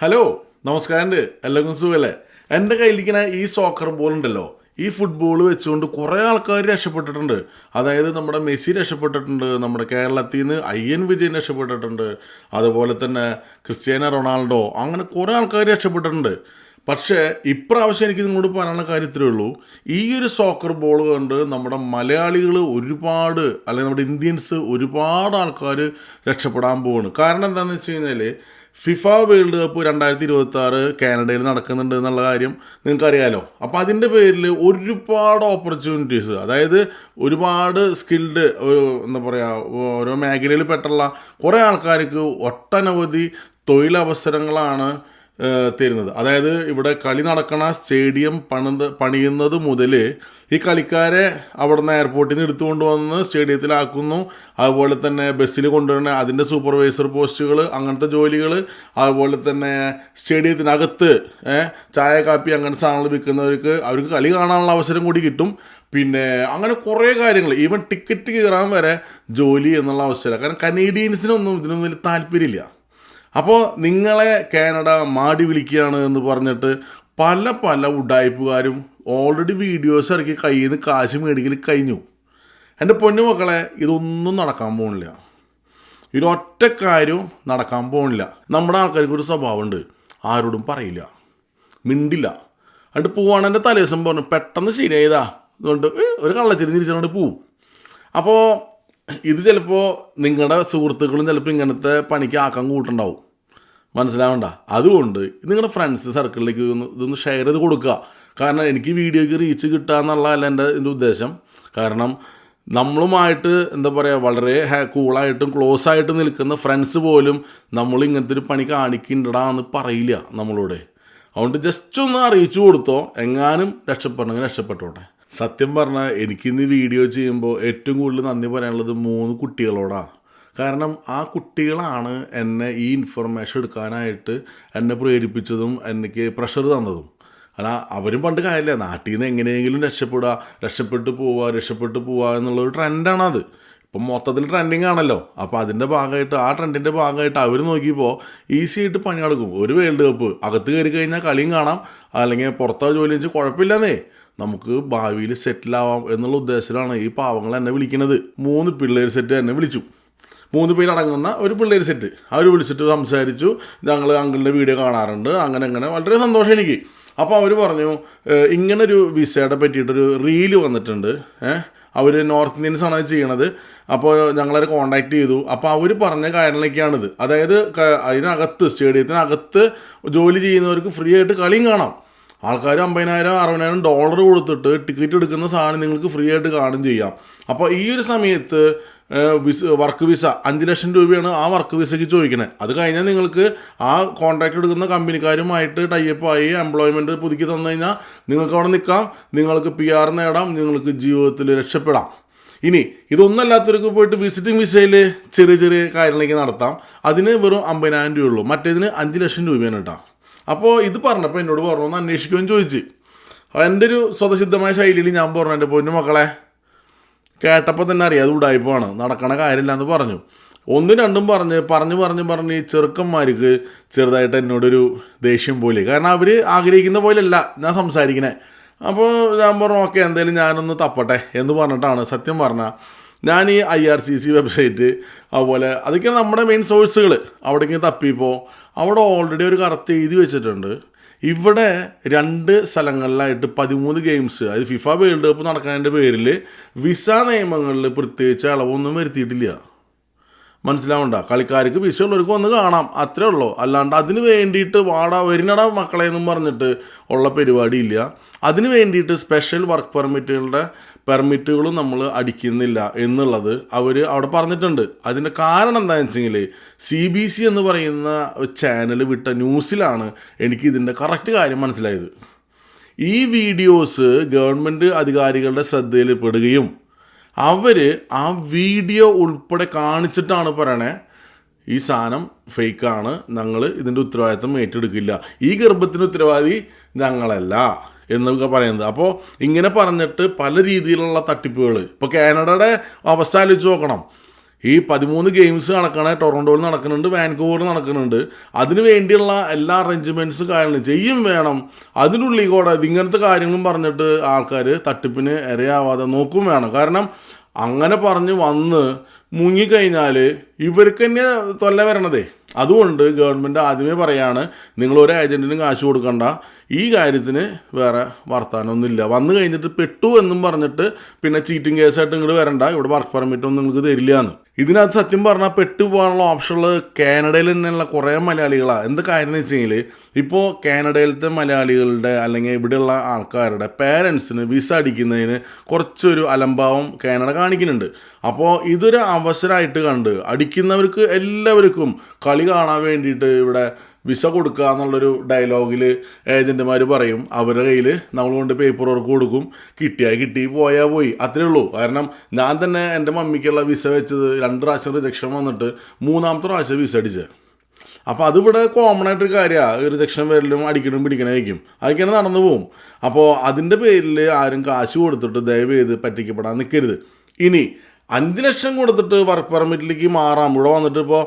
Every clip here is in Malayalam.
ഹലോ നമസ്കാരം എല്ലാവർക്കും സുഖമല്ലേ? എന്റെ കയ്യിലിരിക്കുന്ന ഈ സോക്കർ ബോൾ ഉണ്ടല്ലോ ഈ ഫുട്ബോൾ വെച്ചുകൊണ്ട് കുറേ ആൾക്കാർ രക്ഷപ്പെട്ടിട്ടുണ്ട്. അതായത് നമ്മുടെ മെസ്സി രക്ഷപ്പെട്ടിട്ടുണ്ട് നമ്മുടെ കേരളത്തിൽ നിന്ന് എൻ വിജയൻ രക്ഷപ്പെട്ടിട്ടുണ്ട് അതുപോലെ തന്നെ ക്രിസ്ത്യാനോ റൊണാൾഡോ അങ്ങനെ കുറേ ആൾക്കാർ രക്ഷപ്പെട്ടിട്ടുണ്ട്. പക്ഷേ ഇപ്രാവശ്യം എനിക്ക് നിങ്ങളോട് പറയാനുള്ള കാര്യത്തിലേ ഉള്ളൂ. ഈ ഒരു സോക്കർ ബോൾ കൊണ്ട് നമ്മുടെ മലയാളികൾ ഒരുപാട് അല്ലെങ്കിൽ നമ്മുടെ ഇന്ത്യൻസ് ഒരുപാട് ആൾക്കാർ രക്ഷപ്പെടാൻ പോവാണ്. കാരണം എന്താണെന്ന് വെച്ച് കഴിഞ്ഞാൽ ഫിഫ വേൾഡ് കപ്പ് രണ്ടായിരത്തി ഇരുപത്തി ആറ് കാനഡയിൽ നടക്കുന്നുണ്ട് എന്നുള്ള കാര്യം നിങ്ങൾക്കറിയാലോ. അപ്പോൾ അതിന്റെ പേരിൽ ഒരുപാട് ഓപ്പർച്യൂണിറ്റീസ് അതായത് ഒരുപാട് സ്കിൽഡ് ഒരു എന്താ പറയുക ഓരോ മേഖലയിൽ പെട്ടുള്ള കുറേ ആൾക്കാർക്ക് ഒട്ടനവധി തൊഴിലവസരങ്ങളാണ് തരുന്നത്. അതായത് ഇവിടെ കളി നടക്കണ സ്റ്റേഡിയം പണിത് പണിയുന്നത് മുതൽ ഈ കളിക്കാരെ അവിടെ നിന്ന് എയർപോർട്ടിൽ നിന്ന് എടുത്തുകൊണ്ട് വന്ന് സ്റ്റേഡിയത്തിലാക്കുന്നു. അതുപോലെ തന്നെ ബസ്സിൽ കൊണ്ടുവരുന്ന അതിന്റെ സൂപ്പർവൈസർ പോസ്റ്റുകൾ അങ്ങനത്തെ ജോലികൾ അതുപോലെ തന്നെ സ്റ്റേഡിയത്തിനകത്ത് ചായ കാപ്പി അങ്ങനത്തെ സാധനങ്ങൾ വിൽക്കുന്നവർക്ക് അവർക്ക് കളി കാണാനുള്ള അവസരം കൂടി കിട്ടും. പിന്നെ അങ്ങനെ കുറേ കാര്യങ്ങൾ ഈവൻ ടിക്കറ്റ് കയറാൻ വരെ ജോലി എന്നുള്ള അവസരം. കാരണം കനേഡിയൻസിനൊന്നും ഇതിനൊന്നും വലിയ താല്പര്യമില്ല. അപ്പോൾ നിങ്ങളെ കാനഡ മാടി വിളിക്കുകയാണ് എന്ന് പറഞ്ഞിട്ട് പല പല ഉഡായ്പുകാരും ഓൾറെഡി വീഡിയോസ് ഇറക്കി കയ്യിൽ നിന്ന് കാശ് മേടിക്കൽ കഴിഞ്ഞു. എന്റെ പൊന്നു മക്കളെ ഇതൊന്നും നടക്കാൻ പോകുന്നില്ല ഇതൊറ്റ കാര്യവും നടക്കാൻ പോകുന്നില്ല നമ്മുടെ ആൾക്കാർക്ക് ഒരു സ്വഭാവമുണ്ട്. ആരോടും പറയില്ല. മിണ്ടില്ല. എന്നിട്ട് പോവാണ് എന്റെ തലേദിവസം പറഞ്ഞു പെട്ടെന്ന് ശരിയായതാ. അതുകൊണ്ട് ഒരു കള്ളച്ചിരി പോവും. അപ്പോൾ ഇത് ചിലപ്പോൾ നിങ്ങളുടെ സുഹൃത്തുക്കളും ചിലപ്പോൾ ഇങ്ങനത്തെ പണിക്ക് ആക്കാൻ കൂട്ടുണ്ടാവും. മനസ്സിലാവണ്ട. അതുകൊണ്ട് നിങ്ങളുടെ ഫ്രണ്ട്സ് സർക്കിളിലേക്ക് ഒന്ന് ഇതൊന്ന് ഷെയർ ചെയ്ത് കൊടുക്കുക. കാരണം എനിക്ക് വീഡിയോയ്ക്ക് റീച്ച് കിട്ടുക എന്നുള്ളതല്ല എന്റെ എന്റെ ഉദ്ദേശം. കാരണം നമ്മളുമായിട്ട് എന്താ പറയുക വളരെ കൂളായിട്ടും ക്ലോസ് ആയിട്ട് നിൽക്കുന്ന ഫ്രണ്ട്സ് പോലും നമ്മൾ ഇങ്ങനത്തെ ഒരു പണി കാണിക്കണ്ടടാ എന്ന് പറയില്ല നമ്മളോട്. അതുകൊണ്ട് ജസ്റ്റ് ഒന്ന് അറിയിച്ചു കൊടുത്തോ. എങ്ങാനും രക്ഷപ്പെടണമെങ്കിൽ രക്ഷപ്പെട്ടോട്ടെ. സത്യം പറഞ്ഞാൽ എനിക്കിന്ന് വീഡിയോ ചെയ്യുമ്പോൾ ഏറ്റവും കൂടുതൽ നന്ദി പറയാനുള്ളത് മൂന്ന് കുട്ടികളോടാണ് കാരണം ആ കുട്ടികളാണ് എന്നെ ഈ ഇൻഫർമേഷൻ എടുക്കാനായിട്ട് എന്നെ പ്രേരിപ്പിച്ചതും എനിക്ക് പ്രഷർ തന്നതും. അല്ല അവരും പണ്ട് കാര്യമില്ല നാട്ടിൽ നിന്ന് എങ്ങനെയെങ്കിലും രക്ഷപ്പെടുക രക്ഷപ്പെട്ട് പോവുക രക്ഷപ്പെട്ട് പോവുക എന്നുള്ളൊരു ട്രെൻഡാണത് ഇപ്പം മൊത്തത്തിൽ ട്രെൻഡിങ് ആണല്ലോ. അപ്പോൾ അതിന്റെ ഭാഗമായിട്ട് ആ ട്രെൻഡിന്റെ ഭാഗമായിട്ട് അവർ നോക്കിയപ്പോൾ ഈസി ആയിട്ട് പണി നടക്കും. ഒരു വേൾഡ് കപ്പ് അകത്ത് കയറി കഴിഞ്ഞാൽ കളിയും കാണാം. അല്ലെങ്കിൽ പുറത്തെ ജോലി വെച്ച് കുഴപ്പമില്ലെന്നേ. നമുക്ക് ഭാവിയിൽ സെറ്റിലാവാം എന്നുള്ള ഉദ്ദേശത്തിലാണ് ഈ പാവങ്ങൾ എന്നെ വിളിക്കുന്നത് മൂന്ന് പിള്ളേർ സെറ്റ് എന്നെ വിളിച്ചു. മൂന്ന് പേരടങ്ങുന്ന ഒരു പിള്ളേർ സെറ്റ്. അവർ വിളിച്ചിട്ട് സംസാരിച്ചു. ഞങ്ങൾ അങ്കിളിന്റെ വീഡിയോ കാണാറുണ്ട്. അങ്ങനെ അങ്ങനെ. വളരെ സന്തോഷം എനിക്ക്. അപ്പോൾ അവർ പറഞ്ഞു "ഏഹ്, ഇങ്ങനൊരു വിസയുടെ പറ്റിയിട്ടൊരു റീൽ വന്നിട്ടുണ്ട്. ഏഹ് അവർ നോർത്ത് ഇന്ത്യൻസ് ആണ് അത് ചെയ്യണത്. അപ്പോൾ ഞങ്ങളവരെ കോണ്ടാക്ട് ചെയ്തു. അപ്പോൾ അവർ പറഞ്ഞ കാര്യങ്ങളൊക്കെയാണിത് അതായത് അതിനകത്ത് സ്റ്റേഡിയത്തിനകത്ത് ജോലി ചെയ്യുന്നവർക്ക് ഫ്രീ ആയിട്ട് കളിയും കാണാം. ആൾക്കാർ അമ്പതിനായിരം അറുപതിനായിരം ഡോളർ കൊടുത്തിട്ട് ടിക്കറ്റ് എടുക്കുന്ന സാധനം നിങ്ങൾക്ക് ഫ്രീ ആയിട്ട് കാണും ചെയ്യാം. അപ്പോൾ ഈ ഒരു സമയത്ത് വിസ വർക്ക് വിസ. അഞ്ച് ലക്ഷം രൂപയാണ് ആ വർക്ക് വിസയ്ക്ക് ചോദിക്കുന്നത് അത് കഴിഞ്ഞാൽ നിങ്ങൾക്ക് ആ കോൺട്രാക്ട് എടുക്കുന്ന കമ്പനിക്കാരുമായിട്ട് ആയി എംപ്ലോയ്മെന്റ് പുതുക്കി തന്നു കഴിഞ്ഞാൽ നിങ്ങൾക്ക് അവിടെ നിൽക്കാം നിങ്ങൾക്ക് പി ആർ നേടാം നിങ്ങൾക്ക് ജീവിതത്തിൽ രക്ഷപ്പെടാം. ഇനി ഇതൊന്നല്ലാത്തവർക്ക് പോയിട്ട് വിസിറ്റിംഗ് വിസയിൽ ചെറിയ ചെറിയ കാര്യങ്ങളൊക്കെ നടത്താം. അതിന് വെറും അമ്പതിനായിരം ഉള്ളൂ മറ്റേതിന് അഞ്ച് ലക്ഷം രൂപയാണ് കേട്ടോ. അപ്പോൾ ഇത് പറഞ്ഞപ്പോൾ എന്നോട് പറഞ്ഞു ഒന്ന് അന്വേഷിക്കുമെന്ന് ചോദിച്ച്. എന്റെ ഒരു സ്വതസിദ്ധമായ ശൈലിയിൽ ഞാൻ പറഞ്ഞു എന്റെ പൊന്നു മക്കളെ കേട്ടപ്പോൾ തന്നെ അറിയാം അത് ഉടായ്പാണ് നടക്കണ കാര്യമില്ല എന്ന് പറഞ്ഞു. ഒന്നും രണ്ടും പറഞ്ഞ് പറഞ്ഞ് പറഞ്ഞ് പറഞ്ഞ് ഈ ചെറുക്കന്മാർക്ക് ചെറുതായിട്ട് എന്നോടൊരു ദേഷ്യം പോലെ കാരണം അവർ ആഗ്രഹിക്കുന്ന പോലെയല്ല ഞാൻ സംസാരിക്കണേ. അപ്പോൾ ഞാൻ പറഞ്ഞു ഓക്കെ എന്തായാലും ഞാനൊന്ന് തപ്പട്ടെ എന്ന് പറഞ്ഞിട്ടാണ് സത്യം പറഞ്ഞാൽ ഞാൻ ഈ I R C C website അതുപോലെ അതൊക്കെയാണ് നമ്മുടെ മെയിൻ സോഴ്സുകൾ അവിടേക്ക് തപ്പിയപ്പോൾ അവിടെ ഓൾറെഡി ഒരു കറക്റ്റ് എഴുതി വെച്ചിട്ടുണ്ട്. ഇവിടെ രണ്ട് സ്ഥലങ്ങളിലായിട്ട് പതിമൂന്ന് ഗെയിംസ് അതായത് ഫിഫ വേൾഡ് കപ്പ് നടക്കുന്നതിന്റെ പേരിൽ വിസ നിയമങ്ങളിൽ പ്രത്യേകിച്ച് അളവൊന്നും വരുത്തിയിട്ടില്ല. മനസ്സിലാവണ്ട? കളിക്കാർക്ക് വിസ ഉള്ളവർക്ക് വന്ന് കാണാം. അത്രേ ഉള്ളൂ. അല്ലാണ്ട് അതിന് വേണ്ടിയിട്ട് വാടാ വരുന്നട മക്കളെ എന്നും പറഞ്ഞിട്ട് ഉള്ള പരിപാടിയില്ല. അതിന് വേണ്ടിയിട്ട് സ്പെഷ്യൽ വർക്ക് പെർമിറ്റുകളുടെ പെർമിറ്റുകളും നമ്മൾ അടിക്കുന്നില്ല എന്നുള്ളത് അവർ അവിടെ പറഞ്ഞിട്ടുണ്ട്. അതിന്റെ കാരണം എന്താണെന്ന് വെച്ചെങ്കിൽ സി ബി സി എന്ന് പറയുന്ന ചാനൽ വിട്ട ന്യൂസിലാണ് എനിക്ക് ഇതിന്റെ കറക്റ്റ് കാര്യം മനസ്സിലായത്. ഈ വീഡിയോസ് ഗവൺമെന്റ് അധികാരികളുടെ ശ്രദ്ധയിൽ പെടുകയും അവർ ആ വീഡിയോ ഉൾപ്പെടെ കാണിച്ചിട്ടാണ് പറയണേ ഈ സാധനം ഫേക്കാണ് ഞങ്ങൾ ഇതിന്റെ ഉത്തരവാദിത്തം ഏറ്റെടുക്കില്ല. ഈ ഗർഭത്തിന്റെ ഉത്തരവാദി ഞങ്ങളല്ല. എന്നൊക്കെ പറയുന്നത്. അപ്പോൾ ഇങ്ങനെ പറഞ്ഞിട്ട് പല രീതിയിലുള്ള തട്ടിപ്പുകൾ ഇപ്പോൾ കാനഡയുടെ അവസ്ഥ ആലോചിച്ച് നോക്കണം. ഈ പതിമൂന്ന് ഗെയിംസ് നടക്കണ ടൊറോണ്ടോയിൽ നടക്കുന്നുണ്ട് വാൻകൂവറിൽ നടക്കുന്നുണ്ട്. അതിന് വേണ്ടിയുള്ള എല്ലാ അറേഞ്ച്മെന്റ്സും കാര്യങ്ങളും ചെയ്യും വേണം. അതിനുള്ളിൽ കൂടെ ഇങ്ങനത്തെ കാര്യങ്ങളും പറഞ്ഞിട്ട് ആൾക്കാർ തട്ടിപ്പിന് ഇരയാവാതെ നോക്കും വേണം. കാരണം അങ്ങനെ പറഞ്ഞ് വന്ന് മുങ്ങിക്കഴിഞ്ഞാൽ ഇവർക്ക് തന്നെ തൊല്ല വരണതേ. അതുകൊണ്ട് ഗവൺമെന്റ് ആദ്യമേ പറയാണ് നിങ്ങൾ ഒരു ഏജന്റിനും കാശ് കൊടുക്കണ്ട. ഈ കാര്യത്തിന് വേറെ വർത്താനമൊന്നുമില്ല വന്നു കഴിഞ്ഞിട്ട് പെട്ടു എന്നും പറഞ്ഞിട്ട് പിന്നെ ചീറ്റിംഗ് കേസായിട്ട് ഇങ്ങോട്ട് വരണ്ട. ഇവിടെ വർക്ക് പെർമിറ്റ് ഒന്നും നിങ്ങൾക്ക് തരില്ല എന്ന് ഇതിനകത്ത് സത്യം പറഞ്ഞാൽ പെട്ടു പോകാനുള്ള ഓപ്ഷനുള്ളത് കാനഡയിൽ തന്നെയുള്ള കുറേ മലയാളികളാണ് എന്ത് കാര്യം എന്ന് വെച്ച് കഴിഞ്ഞാൽ ഇപ്പോൾ കാനഡയിലത്തെ മലയാളികളുടെ അല്ലെങ്കിൽ ഇവിടെയുള്ള ആൾക്കാരുടെ പേരൻസിന് വിസ അടിക്കുന്നതിന് കുറച്ചൊരു അലംഭാവം കാനഡ കാണിക്കുന്നുണ്ട്. അപ്പോൾ ഇതൊരു അവസരമായിട്ട് കണ്ട് അടിക്കുന്നവർക്ക് എല്ലാവർക്കും കളി കാണാൻ വേണ്ടിയിട്ട് ഇവിടെ വിസ കൊടുക്കുക എന്നുള്ളൊരു ഡയലോഗിൽ ഏജന്റുമാർ പറയും. അവരുടെ കയ്യിൽ നമ്മൾ കൊണ്ട് പേപ്പർ വർക്ക് കൊടുക്കും. കിട്ടിയാൽ കിട്ടി പോയാൽ പോയി. അത്രേ ഉള്ളൂ. കാരണം ഞാൻ തന്നെ എന്റെ മമ്മിക്കുള്ള വിസ വെച്ചത് രണ്ട് പ്രാവശ്യം റിജക്ഷൻ വന്നിട്ട് മൂന്നാമത്തെ പ്രാവശ്യം വിസ അടിച്ചത് അപ്പോൾ അതിവിടെ കോമൺ ആയിട്ടൊരു കാര്യമാണ് റിജക്ഷൻ വരലും അടിക്കണം പിടിക്കണമായിരിക്കും അതൊക്കെയാണ് നടന്നു പോകും. അപ്പോൾ അതിന്റെ പേരിൽ ആരും കാശ് കൊടുത്തിട്ട് ദയവ് ചെയ്ത് പറ്റിക്കപ്പെടാൻ നിൽക്കരുത് ഇനി അഞ്ച് ലക്ഷം കൊടുത്തിട്ട് വർക്ക് പെർമിറ്റിലേക്ക് മാറാം. ഇവിടെ വന്നിട്ട് ഇപ്പോൾ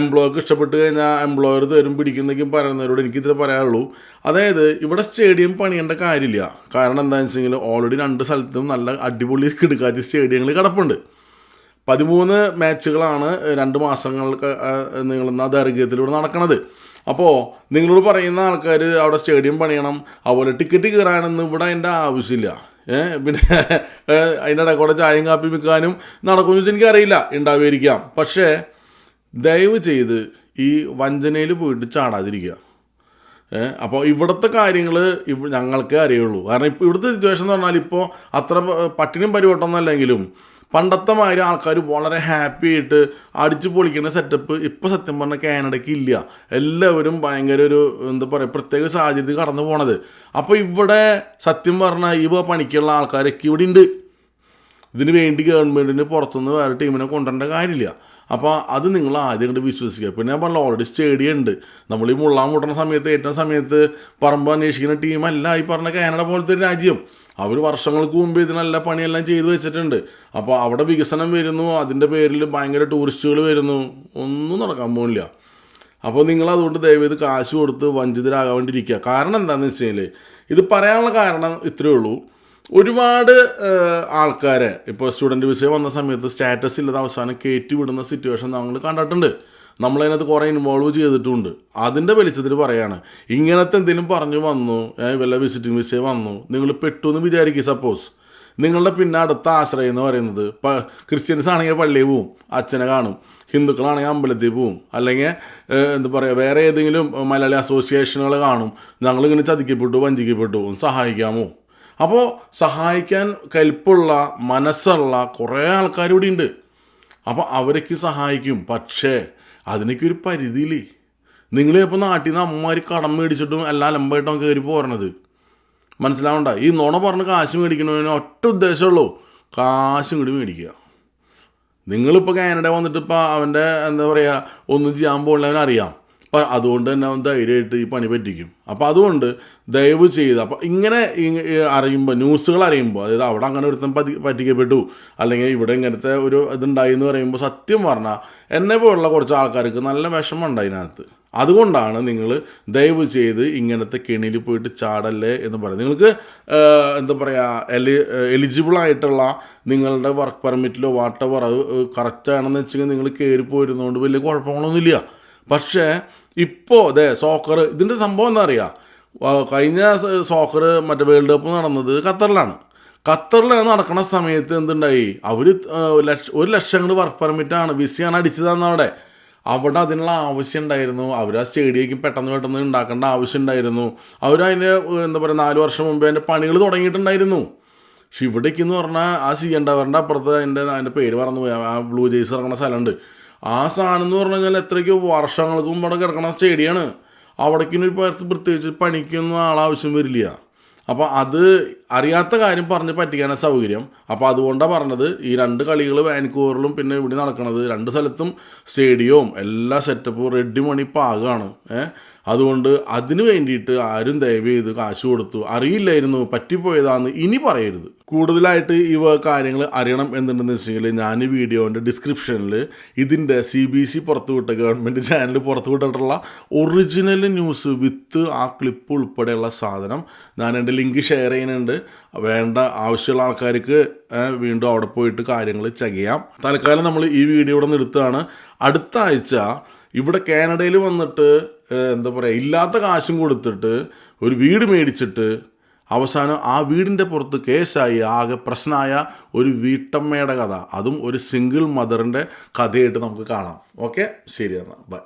എംപ്ലോയർക്ക് ഇഷ്ടപ്പെട്ട് കഴിഞ്ഞാൽ എംപ്ലോയർ തരും പിടിക്കുന്നേക്കും പറയുന്നവരോട് എനിക്കിതിൽ പറയാനുള്ളൂ. അതായത് ഇവിടെ സ്റ്റേഡിയം പണിയേണ്ട കാര്യമില്ല. കാരണം എന്താണെന്ന് വെച്ചെങ്കിൽ ഓൾറെഡി രണ്ട് സ്ഥലത്തും നല്ല അടിപൊളി കിടക്കാത്ത സ്റ്റേഡിയങ്ങൾ കിടപ്പുണ്ട്. പതിമൂന്ന് മാച്ചുകളാണ് രണ്ട് മാസങ്ങൾക്ക് നീളുന്ന ദൈർഘ്യത്തിലൂടെ നടക്കുന്നത് അപ്പോൾ നിങ്ങളോട് പറയുന്ന ആൾക്കാർ അവിടെ സ്റ്റേഡിയം പണിയണം അതുപോലെ ടിക്കറ്റ് കയറാനൊന്നും ഇവിടെ അതിന്റെ ആവശ്യമില്ല. പിന്നെ ഇടയിൽ കൂടെ ചായയും കാപ്പി വിൽക്കാനും നടക്കുമെന്ന് വെച്ചാൽ എനിക്കറിയില്ല ഉണ്ടാവുമായിരിക്കാം പക്ഷേ ദയവ് ചെയ്ത് ഈ വഞ്ചനയിൽ പോയിട്ട് ചാടാതിരിക്കുക. അപ്പോൾ ഇവിടുത്തെ കാര്യങ്ങൾ ഇവ ഞങ്ങൾക്ക് അറിയുള്ളൂ. കാരണം ഇപ്പോൾ ഇവിടുത്തെ സിറ്റുവേഷൻ എന്ന് പറഞ്ഞാൽ ഇപ്പോൾ അത്ര പട്ടിണിയും പരിവട്ടമൊന്നും അല്ലെങ്കിലും പണ്ടത്തെ മാതിരി ആൾക്കാർ വളരെ ഹാപ്പി ആയിട്ട് അടിച്ചു പൊളിക്കുന്ന സെറ്റപ്പ് ഇപ്പോൾ സത്യം പറഞ്ഞാൽ കാനഡയ്ക്ക് ഇല്ല. എല്ലാവരും ഭയങ്കര ഒരു എന്താ പറയുക പ്രത്യേക സാഹചര്യത്തിൽ കടന്നു പോണത്. അപ്പോൾ ഇവിടെ സത്യം പറഞ്ഞാൽ ഈ പണിക്കുള്ള ആൾക്കാരൊക്കെ ഇവിടെ ഉണ്ട്. ഇതിന് വേണ്ടി ഗവൺമെന്റിന് പുറത്തുനിന്ന് വേറെ ടീമിനെ കൊണ്ടുവരേണ്ട കാര്യമില്ല. അപ്പോൾ അത് നിങ്ങൾ ആദ്യം കണ്ട് വിശ്വസിക്കുക. പിന്നെ ഞാൻ പറഞ്ഞു ഓൾറെഡി സ്റ്റേഡിയം ഉണ്ട്. നമ്മൾ ഈ മുള്ളാൻ മുട്ടണ സമയത്ത് ഏറ്റവും സമയത്ത് പറമ്പ് അന്വേഷിക്കുന്ന ടീമല്ല ഈ പറഞ്ഞ കാനഡ പോലത്തെ ഒരു രാജ്യം. അവർ വർഷങ്ങൾക്ക് മുമ്പ് ഇതിനെല്ലാം പണിയെല്ലാം ചെയ്തു വെച്ചിട്ടുണ്ട്. അപ്പോൾ അവിടെ വികസനം വരുന്നു അതിന്റെ പേരിൽ ഭയങ്കര ടൂറിസ്റ്റുകൾ വരുന്നു. ഒന്നും നടക്കാൻ പോകുന്നില്ല അപ്പോൾ നിങ്ങൾ അതുകൊണ്ട് ദയവേത് കാശ് കൊടുത്ത് വഞ്ചിതരാകാൻ വേണ്ടിയിരിക്കുക കാരണം എന്താണെന്ന് വെച്ച് കഴിഞ്ഞാൽ ഇത് പറയാനുള്ള കാരണം ഇത്രയേ ഉള്ളൂ. ഒരുപാട് ആൾക്കാരെ ഇപ്പോൾ സ്റ്റുഡന്റ് വിസ വന്ന സമയത്ത് സ്റ്റാറ്റസ് ഇല്ലാതെ അവസാനം കയറ്റി വിടുന്ന സിറ്റുവേഷൻ നമ്മൾ കണ്ടിട്ടുണ്ട്. നമ്മളതിനകത്ത് കുറേ ഇൻവോൾവ് ചെയ്തിട്ടുണ്ട്. അതിന്റെ വെളിച്ചത്തിൽ പറയാണ് ഇങ്ങനത്തെ എന്തെങ്കിലും പറഞ്ഞു വന്നു വല്ല വിസിറ്റിംഗ് വിസ വന്നു നിങ്ങൾ പെട്ടു എന്ന് വിചാരിക്കുക സപ്പോസ് നിങ്ങളുടെ പിന്നെ അടുത്ത ആശ്രയം എന്ന് പറയുന്നത് ഇപ്പം ക്രിസ്ത്യൻസ് ആണെങ്കിൽ പള്ളിയിൽ പോവും അച്ഛനെ കാണും. ഹിന്ദുക്കളാണെങ്കിൽ അമ്പലത്തിൽ പോവും. അല്ലെങ്കിൽ എന്താ പറയുക വേറെ ഏതെങ്കിലും മലയാളി അസോസിയേഷനുകൾ കാണും. ഞങ്ങളിങ്ങനെ ചതിക്കപ്പെട്ടു വഞ്ചിക്കപ്പെട്ടു ഒന്ന് സഹായിക്കാമോ? അപ്പോൾ സഹായിക്കാൻ കൽപ്പുള്ള മനസ്സുള്ള കുറേ ആൾക്കാർ ഇവിടെ ഉണ്ട് അപ്പോൾ അവരൊക്കെ സഹായിക്കും. പക്ഷേ അതിനൊക്കെ ഒരു പരിധിയില്ലേ? നിങ്ങളിപ്പോൾ നാട്ടിൽ നിന്ന് അമ്മമാർ കടം മേടിച്ചിട്ടും എല്ലാ അലമ്പായിട്ടും കയറി പോരണത്. മനസ്സിലാവണ്ട? ഈ നുണ പറഞ്ഞ് കാശ് മേടിക്കണതിന് ഒറ്റ ഉദ്ദേശമുള്ളൂ കാശും കൂടി മേടിക്കുക. നിങ്ങളിപ്പോൾ കാനഡ വന്നിട്ട് ഇപ്പോൾ അവന്റെ എന്താ പറയുക ഒന്നും ചെയ്യാൻ പോകുന്നവൻ അറിയാം അപ്പം അതുകൊണ്ട് തന്നെ അവൻ ധൈര്യമായിട്ട് ഈ പണി പറ്റിക്കും. അപ്പോൾ അതുകൊണ്ട് ദയവ് ചെയ്ത് അപ്പോൾ ഇങ്ങനെ അറിയുമ്പോൾ ന്യൂസുകൾ അറിയുമ്പോൾ അതായത് അവിടെ അങ്ങനെ ഒരുത്തം പതി പറ്റിക്കപ്പെട്ടു അല്ലെങ്കിൽ ഇവിടെ ഇങ്ങനത്തെ ഒരു ഇതുണ്ടായി എന്ന് പറയുമ്പോൾ സത്യം പറഞ്ഞാൽ എന്നെ പോലുള്ള കുറച്ച് ആൾക്കാർക്ക് നല്ല വിഷമമുണ്ട് അതിനകത്ത്. അതുകൊണ്ടാണ് നിങ്ങൾ ദയവ് ചെയ്ത് ഇങ്ങനത്തെ കെണിയിൽ പോയിട്ട് ചാടല്ലേ എന്ന് പറയുന്നത്. നിങ്ങൾക്ക് എന്താ പറയുക എലി എലിജിബിൾ ആയിട്ടുള്ള നിങ്ങളുടെ വർക്ക് പെർമിറ്റിലോ വാട്ടവർ അത് കറക്റ്റാണെന്ന് വെച്ചെങ്കിൽ നിങ്ങൾ കയറി പോയിരുന്നതുകൊണ്ട് വലിയ കുഴപ്പങ്ങളൊന്നുമില്ല. പക്ഷേ ഇപ്പോൾ അതെ സോക്കർ ഇതിന്റെ സംഭവം എന്താ അറിയുക കഴിഞ്ഞ സോക്കർ മറ്റേ വേൾഡ് കപ്പ് നടന്നത് ഖത്തറിലാണ്. ഖത്തറിൽ നടക്കുന്ന സമയത്ത് എന്തുണ്ടായി? അവർ ലക്ഷ ഒരു ലക്ഷം കൊണ്ട് വർക്ക് പെർമിറ്റാണ് വിസയാണ് അടിച്ചതെന്ന് അവിടെ. അവിടെ അതിനുള്ള ആവശ്യം ഉണ്ടായിരുന്നു. അവർ ആ സ്റ്റേഡിയേക്ക് പെട്ടെന്ന് പെട്ടെന്ന് ഉണ്ടാക്കേണ്ട ആവശ്യം ഉണ്ടായിരുന്നു. അവർ എന്താ പറയുക നാല് വർഷം മുമ്പേ അതിന്റെ പണികൾ തുടങ്ങിയിട്ടുണ്ടായിരുന്നു. പക്ഷെ ഇവിടേക്ക് എന്ന് പറഞ്ഞാൽ ആ സി എൻ ടവറിന്റെ അപ്പുറത്ത് അതിന്റെ അതിന്റെ പേര് പറഞ്ഞു പോയി ആ ബ്ലൂ ജെയ്സ് ഇറങ്ങുന്ന സ്ഥലമുണ്ട്. ആ സാധനം എന്ന് പറഞ്ഞു കഴിഞ്ഞാൽ എത്രയ്ക്കോ വർഷങ്ങൾക്ക് മുമ്പ് കിടക്കണ സ്റ്റേഡിയമാണ് അവിടേക്കിന് ഒരു പ്രത്യേകിച്ച് പണിക്കൊന്നും ആളാവശ്യം വരില്ല. അപ്പോൾ അത് അറിയാത്ത കാര്യം പറഞ്ഞ് പറ്റിക്കാനാണ് സൗകര്യം. അപ്പോൾ അതുകൊണ്ടാണ് പറഞ്ഞത് ഈ രണ്ട് കളികൾ വാൻകൂവറിലും പിന്നെ ഇവിടെ നടക്കുന്നത് രണ്ട് സ്ഥലത്തും സ്റ്റേഡിയവും എല്ലാ സെറ്റപ്പും റെഡി മണി പാകമാണ് ഏഹ് അതുകൊണ്ട് അതിന് വേണ്ടിയിട്ട് ആരും ദയവ് ചെയ്ത് കാശ് കൊടുത്തു. അറിയില്ലായിരുന്നു പറ്റിപ്പോയതാന്ന് ഇനി പറയരുത്. കൂടുതലായിട്ട് ഈ കാര്യങ്ങൾ അറിയണം എന്നുണ്ടെന്ന് വെച്ചെങ്കിൽ ഞാൻ ഈ വീഡിയോന്റെ ഡിസ്ക്രിപ്ഷനിൽ ഇതിന്റെ സി ബി സി പുറത്തുവിട്ട ഗവൺമെന്റ് ചാനൽ പുറത്തുവിട്ടിട്ടുള്ള ഒറിജിനൽ ന്യൂസ് വിത്ത് ആ ക്ലിപ്പ് ഉൾപ്പെടെയുള്ള സാധനം ഞാൻ എന്റെ ലിങ്ക് ഷെയർ ചെയ്യുന്നുണ്ട്. വേണ്ട ആവശ്യമുള്ള ആൾക്കാർക്ക് വീണ്ടും അവിടെ പോയിട്ട് കാര്യങ്ങൾ ചെയ്യാം. തൽക്കാലം നമ്മൾ ഈ വീഡിയോ ഇവിടെ നിർത്തുകയാണ് അടുത്ത ആഴ്ച ഇവിടെ കാനഡയിൽ വന്നിട്ട് എന്താ പറയുക ഇല്ലാത്ത കാശും കൊടുത്തിട്ട് ഒരു വീട് മേടിച്ചിട്ട് അവസാനം ആ വീടിന്റെ പുറത്ത് കേസായി. ആകെ പ്രശ്നമായ ഒരു വീട്ടമ്മയുടെ കഥ. അതും ഒരു സിംഗിൾ മദറിന്റെ കഥയായിട്ട് നമുക്ക് കാണാം. ഓക്കെ ശരി എന്നാൽ ബൈ